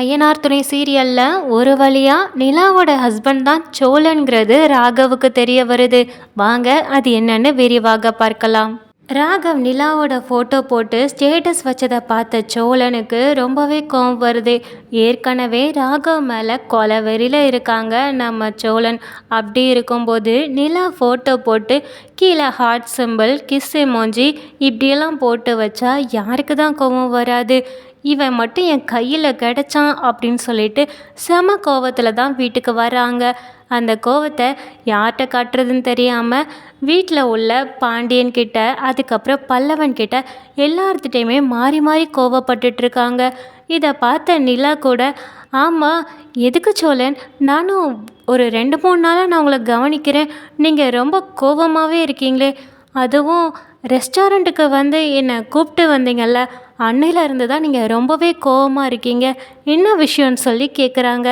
ஐயனார் துணை சீரியலில் ஒரு வழியாக நிலாவோட ஹஸ்பண்ட் தான் சோழன்கிறது ராகவுக்கு தெரிய வருது. வாங்க அது என்னன்னு விரிவாக பார்க்கலாம். ராகவ் நிலாவோட ஃபோட்டோ போட்டு ஸ்டேட்டஸ் வச்சதை பார்த்த சோழனுக்கு ரொம்பவே கோவம் வருது. ஏற்கனவே ராகவ் மேலே கொலை வெறியில் இருக்காங்க நம்ம சோழன். அப்படி இருக்கும்போது நிலா ஃபோட்டோ போட்டு கீழே ஹார்ட் சிம்பிள் கிஸ் எமோஜி இப்படியெல்லாம் போட்டு வச்சா யாருக்கு தான் கோவம் வராது. இவன் மட்டும் என் கையில் கிடச்சான் அப்படின்னு சொல்லிட்டு செம கோவத்தில் தான் வீட்டுக்கு வராங்க அந்த கோவத்தை யார்கிட்ட காட்டுறதுன்னு தெரியாமல் வீட்டில் உள்ள பாண்டியன் கிட்ட அதுக்கப்புறம் பல்லவன் கிட்ட எல்லார்த்திட்டையுமே மாறி மாறி கோவப்பட்டுட்ருக்காங்க இதை பார்த்த நிலா கூட ஆமாம் எதுக்கு சோழன்? நானும் ஒரு ரெண்டு மூணு நாளாக நான் உங்களை கவனிக்கிறேன். நீங்கள் ரொம்ப கோவமாகவே இருக்கீங்களே. அதுவும் ரெஸ்டாரண்ட்டுக்கு வந்து என்னை கூப்பிட்டு வந்தீங்கல்ல அன்னையிலேருந்து தான் நீங்கள் ரொம்பவே கோவமாக இருக்கீங்க. என்ன விஷயம்னு சொல்லி கேட்குறாங்க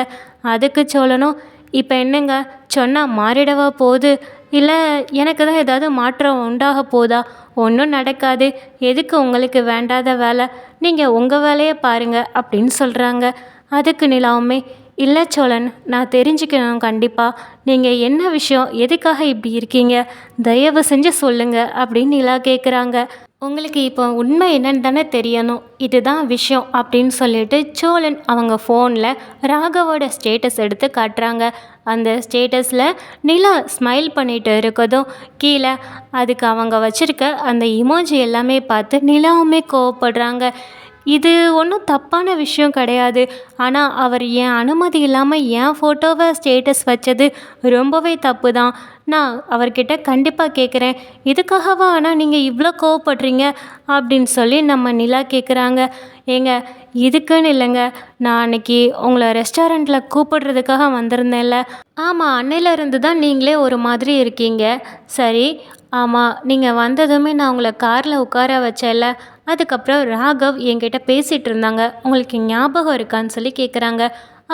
அதுக்கு சொல்லணும். இப்போ என்னங்க? சொன்னால் மாறிடவா போகுது? இல்லை எனக்கு தான் ஏதாவது மாற்றம் உண்டாக போதா? ஒன்றும் நடக்காது. எதுக்கு உங்களுக்கு வேண்டாத வேலை? நீங்கள் உங்கள் வேலையை பாருங்கள் அப்படின்னு சொல்கிறாங்க அதுக்கு நிலாவுமே இல்லை சோழன் நான் தெரிஞ்சுக்கணும் கண்டிப்பாக நீங்கள் என்ன விஷயம்? எதுக்காக இப்படி இருக்கீங்க? தயவு செஞ்சு சொல்லுங்கள் அப்படின்னு நிலா கேட்குறாங்க உங்களுக்கு இப்போ உண்மை என்னன்னு தானே தெரியணும். இதுதான் விஷயம் அப்படின்னு சொல்லிட்டு சோழன் அவங்க ஃபோனில் ராகவோட ஸ்டேட்டஸ் எடுத்து காட்டுறாங்க. அந்த ஸ்டேட்டஸில் நிலா ஸ்மைல் பண்ணிட்டு இருக்கதும் கீழே அதுக்கு அவங்க வச்சுருக்க அந்த இமோஜி எல்லாமே பார்த்து நிலாவுமே கோவப்படுறாங்க. இது ஒன்றும் தப்பான விஷயம் கிடையாது. ஆனால் அவர் என் அனுமதி இல்லாமல் என் ஃபோட்டோவை ஸ்டேட்டஸ் வச்சது ரொம்பவே தப்பு தான் நான் அவர்கிட்ட கண்டிப்பாக கேட்குறேன் இதுக்காகவா ஆனால் நீங்கள் இவ்வளோ கோவப்படுறீங்க? அப்படின்னு சொல்லி நம்ம நிலா கேட்குறாங்க ஏங்க இதுக்குன்னு இல்லைங்க. நான் அன்னைக்கு உங்களை ரெஸ்டாரண்ட்டில் கூப்பிடுறதுக்காக வந்திருந்தேன்ல. ஆமாம் அன்னையிலேருந்து தான் நீங்களே ஒரு மாதிரி இருக்கீங்க. சரி ஆமாம் நீங்கள் வந்ததுமே நான் உங்களை காரில் உட்கார வச்சேன்ல. அதுக்கப்புறம் ராகவ் என்கிட்ட பேசிகிட்டு இருந்தாங்க. உங்களுக்கு ஞாபகம் இருக்கான்னு சொல்லி கேட்குறாங்க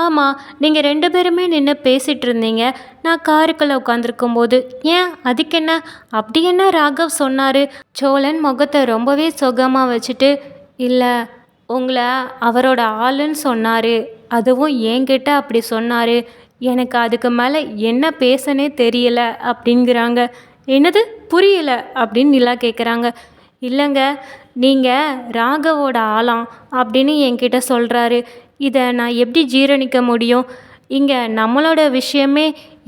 ஆமாம் நீங்கள் ரெண்டு பேருமே நின்று பேசிகிட்டு இருந்தீங்க. நான் காருக்குள்ளே உட்காந்துருக்கும் போது ஏன் அதுக்கு என்ன? அப்படி என்ன ராகவ் சொன்னார். சோழன் முகத்தை ரொம்பவே சுகமாக வச்சுட்டு இல்லை உங்களை அவரோட ஆளுன்னு சொன்னார். அதுவும் என்கிட்ட அப்படி சொன்னார். எனக்கு அதுக்கு மேலே என்ன பேசனே தெரியல அப்படிங்கிறாங்க. என்னது? புரியல அப்படின்னு நிலா கேட்குறாங்க இல்லைங்க நீங்கள் ராகவோட ஆளாம் அப்படின்னு என்கிட்ட சொல்கிறாரு இதை நான் எப்படி ஜீரணிக்க முடியும்? இங்கே நம்மளோட விஷயமே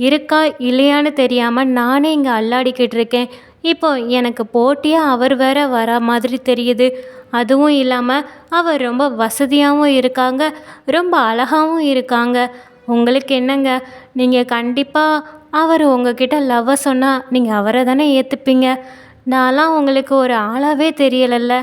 இருக்கா இல்லையான்னு தெரியாமல் நானே இங்கே அல்லாடிக்கிட்டு இருக்கேன். இப்போ எனக்கு போட்டியாக அவர் வேற வர மாதிரி தெரியுது. அதுவும் இல்லாமல் அவர் ரொம்ப வசதியாகவும் இருக்காங்க ரொம்ப அழகாகவும் இருக்காங்க. உங்களுக்கு என்னங்க? நீங்கள் கண்டிப்பாக அவர் உங்ககிட்ட லவ்வை சொன்னால் நீங்கள் அவரை தானே ஏற்றுப்பீங்க நான்லாம் உங்களுக்கு ஒரு ஆளாகவே தெரியலல்ல.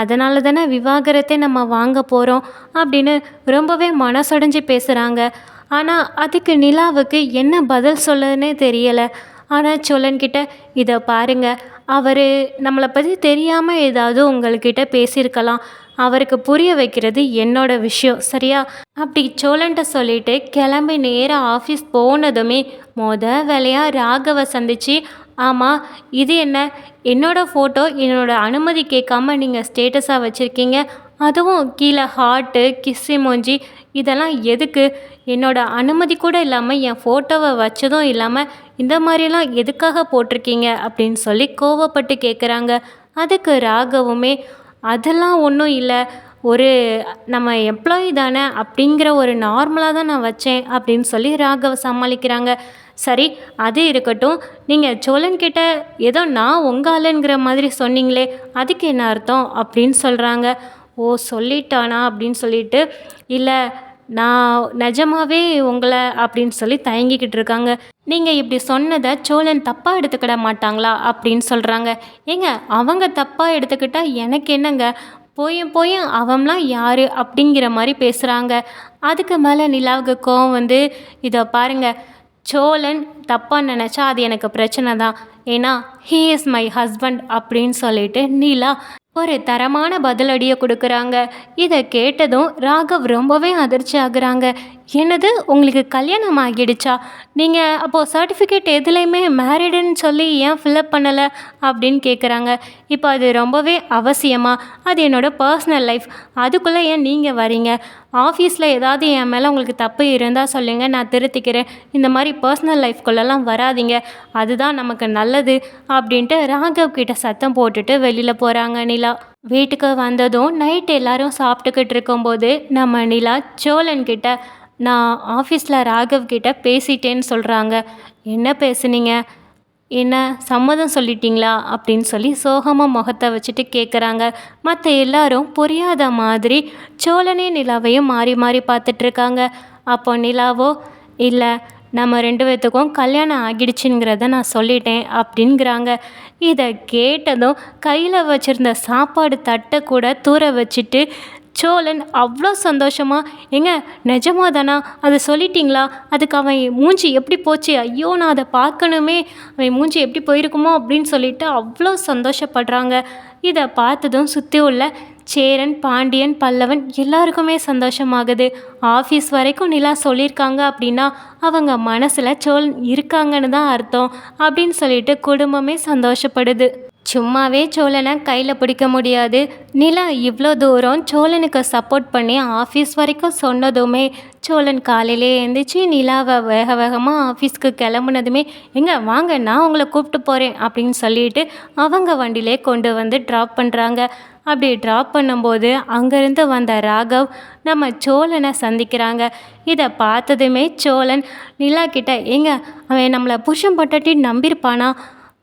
அதனால தானே விவாகரத்தை நம்ம வாங்க போகிறோம் அப்படின்னு ரொம்பவே மனசொடைஞ்சு பேசுகிறாங்க ஆனால் அதுக்கு நிலாவுக்கு என்ன பதில் சொல்லனே தெரியலை. ஆனால் சோழன்கிட்ட இதை பாருங்கள் அவர் நம்மளை பற்றி தெரியாமல் ஏதாவது உங்கள்கிட்ட பேசியிருக்கலாம். அவருக்கு புரிய வைக்கிறது என்னோட விஷயம். சரியா? அப்படி சோழன்ட்ட சொல்லிட்டு கிளம்பி நேராக ஆஃபீஸ் போனதுமே மொதல் வேலையாக ராகவை சந்தித்து ஆமாம் இது என்ன? என்னோடய ஃபோட்டோ என்னோடய அனுமதி கேட்காம நீங்கள் ஸ்டேட்டஸாக வச்சுருக்கீங்க. அதுவும் கீழே ஹார்ட்டு கிஸ்ஸி மொஞ்சி இதெல்லாம் எதுக்கு? என்னோடய அனுமதி கூட இல்லாமல் என் ஃபோட்டோவை வச்சதும் இல்லாமல் இந்த மாதிரிலாம் எதுக்காக போட்டிருக்கீங்க? அப்படின்னு சொல்லி கோவப்பட்டு கேட்குறாங்க அதுக்கு ராகவுமே அதெல்லாம் ஒன்றும் இல்லை. ஒரு நம்ம எம்ப்ளாயி தானே அப்படிங்கிற ஒரு நார்மலாக தான் நான் வச்சேன். அப்படின்னு சொல்லி ராகவ சமாளிக்கிறாங்க. சரி அது இருக்கட்டும். நீங்கள் சோழன்கிட்ட ஏதோ நான் உங்கள் ஆளுங்கிற மாதிரி சொன்னீங்களே அதுக்கு என்ன அர்த்தம்? அப்படின்னு சொல்கிறாங்க ஓ சொல்லிட்டானா அப்படின்னு சொல்லிட்டு இல்லை நான் நிஜமாவே உங்களை அப்படின்னு சொல்லி தயங்கிக்கிட்டு இருக்காங்க. நீங்கள் இப்படி சொன்னதை சோழன் தப்பாக எடுத்துக்கிட மாட்டாங்களா? அப்படின்னு சொல்கிறாங்க ஏங்க அவங்க தப்பாக எடுத்துக்கிட்டால் எனக்கு என்னங்க? போயும் போயும் அவன்லாம் யார் அப்படிங்கிற மாதிரி பேசுகிறாங்க அதுக்கு மேலே நிலாவுக்கு கோவம் வந்து இதை பாருங்கள் சோழன் தப்பாக நினச்சா அது எனக்கு பிரச்சனை தான். ஏன்னா ஹீ இஸ் மை ஹஸ்பண்ட் அப்படின்னு சொல்லிட்டு நீலா ஒரு தரமான பதிலடியை கொடுக்குறாங்க. இதை கேட்டதும் ராகவ் ரொம்பவே அதிர்ச்சி ஆகுறாங்க என்னது? உங்களுக்கு கல்யாணம் ஆகிடுச்சா? நீங்கள் அப்போது சர்டிஃபிகேட் எதுலேயுமே மேரிடுன்னு சொல்லி ஏன் ஃபில்அப் பண்ணலை அப்படின்னு கேட்குறாங்க இப்போ அது ரொம்பவே அவசியமாக அது என்னோடய பர்சனல் லைஃப் அதுக்குள்ளே ஏன் நீங்கள் வரீங்க? ஆஃபீஸில் ஏதாவது என் மேலே உங்களுக்கு தப்பு இருந்தால் சொல்லுங்கள் நான் திருத்திக்கிறேன். இந்த மாதிரி பர்சனல் லைஃப்குள்ளெல்லாம் வராதீங்க. அதுதான் நமக்கு நல்லது அப்படின்ட்டு ராகவ் கிட்ட சத்தம் போட்டுட்டு வெளியில் போகிறாங்க நிலா. வீட்டுக்கு வந்ததும் நைட் எல்லாரும் சாப்பிட்டுக்கிட்டு இருக்கும்போது நம்ம நிலா சோழன்கிட்ட நான் ஆஃபீஸில் ராகவ்கிட்ட பேசிட்டேன்னு சொல்கிறாங்க என்ன பேசுனீங்க? என்ன சம்மதம் சொல்லிட்டீங்களா? அப்படின்னு சொல்லி சோகமாக முகத்தை வச்சுட்டு கேட்குறாங்க மற்ற எல்லாரும் புரியாத மாதிரி சோழனே நிலாவையும் மாறி மாறி பார்த்துட்ருக்காங்க அப்போ நிலாவோ இல்லை நம்ம ரெண்டு பேர்த்துக்கும் கல்யாணம் ஆகிடுச்சுங்கிறத நான் சொல்லிட்டேன் அப்படிங்கிறாங்க. இதை கேட்டதும் கையில் வச்சுருந்த சாப்பாடு தட்டை கூட தூர வச்சுட்டு சோழன் அவ்வளோ சந்தோஷமா ஏங்க நிஜமா தானா? அதை சொல்லிட்டீங்களா? அதுக்கு அவன் மூஞ்சி எப்படி போச்சு? ஐயோ நான் அதை பார்க்கணுமே. அவன் மூஞ்சி எப்படி போயிருக்குமோ? அப்படின்னு சொல்லிட்டு அவ்வளோ சந்தோஷப்படுறாங்க. இதை பார்த்ததும் சுற்றி உள்ள சேரன் பாண்டியன் பல்லவன் எல்லாருக்குமே சந்தோஷமாகுது. ஆஃபீஸ் வரைக்கும் நிலா சொல்லியிருக்காங்க அப்படின்னா அவங்க மனசில் சோழன் இருக்காங்கன்னு தான் அர்த்தம் அப்படின்னு சொல்லிட்டு குடும்பமே சந்தோஷப்படுது. சும்மாவே சோழனை கையில் பிடிக்க முடியாது. நிலா இவ்வளோ தூரம் சோழனுக்கு சப்போர்ட் பண்ணி ஆஃபீஸ் வரைக்கும் சொன்னதுமே சோழன் காலையிலே எழுந்திரிச்சு நிலாவை வேக வேகமாக ஆஃபீஸ்க்கு கிளம்புனதுமே எங்கே வாங்க நான் உங்களை கூப்பிட்டு போகிறேன் அப்படின்னு சொல்லிட்டு அவங்க வண்டியிலே கொண்டு வந்து ட்ராப் பண்ணுறாங்க அப்படி ட்ராப் பண்ணும்போது அங்கேருந்து வந்த ராகவ் நம்ம சோழனை சந்திக்கிறாங்க. இதை பார்த்ததுமே சோழன் நிலா கிட்ட எங்க அவன் நம்மளை புருஷன் பட்டாட்டி நம்பியிருப்பானா?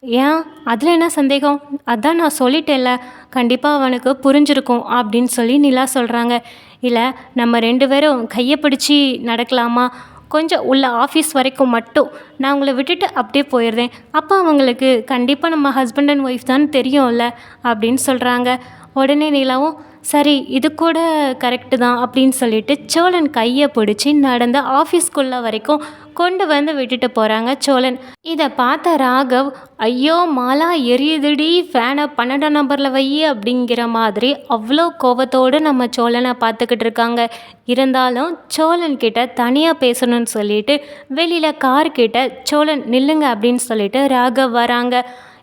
ஏன்? அதில் என்ன சந்தேகம்? அதான் நான் சொல்லிட்டேன்ல. கண்டிப்பாக அவனுக்கு புரிஞ்சிருக்கும் அப்படின்னு சொல்லி நிலா சொல்கிறாங்க இல்லை நம்ம ரெண்டு பேரும் கையை பிடிச்சி நடக்கலாமா? கொஞ்சம் உள்ள ஆஃபீஸ் வரைக்கும் மட்டும். நான் உங்களை விட்டுட்டு அப்படியே போயிடுறேன். அப்போ அவங்களுக்கு கண்டிப்பாக நம்ம ஹஸ்பண்ட் அண்ட் ஒய்ஃப் தான் தெரியும்ல அப்படின்னு சொல்கிறாங்க உடனே நிலாவும் சரி இது கூட கரெக்டு தான் அப்படின்னு சொல்லிட்டு சோழன் கையை பிடிச்சி நடந்து ஆஃபீஸ்க்குள்ளே வரைக்கும் கொண்டு வந்து விட்டுட்டு போகிறாங்க சோழன். இதை பார்த்த ராகவ் ஐயோ மாலா எரியுதுடி ஃபேனை பன்னெண்டாம் நம்பரில் வை அப்படிங்கிற மாதிரி அவ்வளோ கோபத்தோடு நம்ம சோழனை பார்த்துக்கிட்டு இருக்காங்க. இருந்தாலும் சோழன் கிட்ட தனியாக பேசணும்னு சொல்லிட்டு வெளியில் கார்கிட்ட சோழன் நில்லுங்க அப்படின்னு சொல்லிட்டு ராகவ் வராங்க.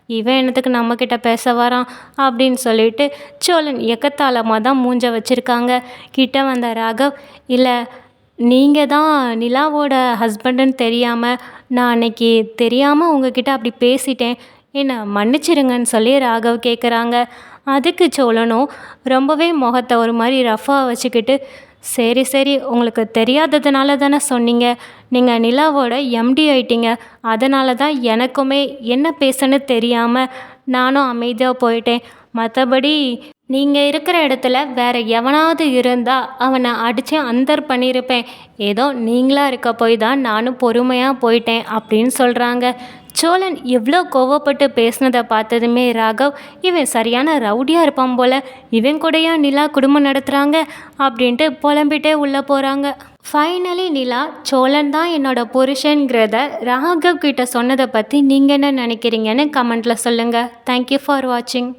இவன் என்னத்துக்கு நம்மக்கிட்ட பேச வரான் அப்படின்னு சொல்லிட்டு சோழன் எக்கத்தாளமாக தான் மூஞ்ச வச்சுருக்காங்க. கிட்ட வந்த ராகவ் இல்லை நீங்கள் தான் நிலாவோட ஹஸ்பண்டுன்னு தெரியாமல் நான் அன்னைக்கு தெரியாமல் உங்ககிட்ட அப்படி பேசிட்டேன். என்னை மன்னிச்சிருங்கன்னு சொல்லி ராகவ் கேட்குறாங்க அதுக்கு சோழனும் ரொம்பவே முகத்தை ஒரு மாதிரி ரஃபாக வச்சுக்கிட்டு சரி சரி உங்களுக்கு தெரியாததுனால தானே சொன்னீங்க. நீங்கள் நிலாவோட எம்டி ஆயிட்டீங்க. அதனால தான் எனக்குமே என்ன பேசன்னு தெரியாமல் நானும் அமைதியாக போயிட்டேன். மற்றபடி நீங்கள் இருக்கிற இடத்துல வேறு எவனாவது இருந்தால் அவனை அடித்து அந்தர் பண்ணியிருப்பேன் ஏதோ நீங்களாக இருக்க போய் தான் நானும் பொறுமையாக போயிட்டேன் அப்படின்னு சொல்கிறாங்க சோழன் எவ்வளோ கோவப்பட்டு பேசினதை பார்த்ததுமே ராகவ் இவன் சரியான ரவுடியாக இருப்பான் போல இவன் கூடயா நிலா குடும்பம் நடத்துகிறாங்க அப்படின்ட்டு புலம்பிட்டே உள்ளே போகிறாங்க ஃபைனலி நிலா சோழன் தான் என்னோட புருஷன்கிறத ராகவ் கிட்ட சொன்னதை பற்றி நீங்கள் என்ன நினைக்கிறீங்கன்னு கமெண்ட்டில் சொல்லுங்கள் தேங்க்யூ ஃபார் வாட்சிங்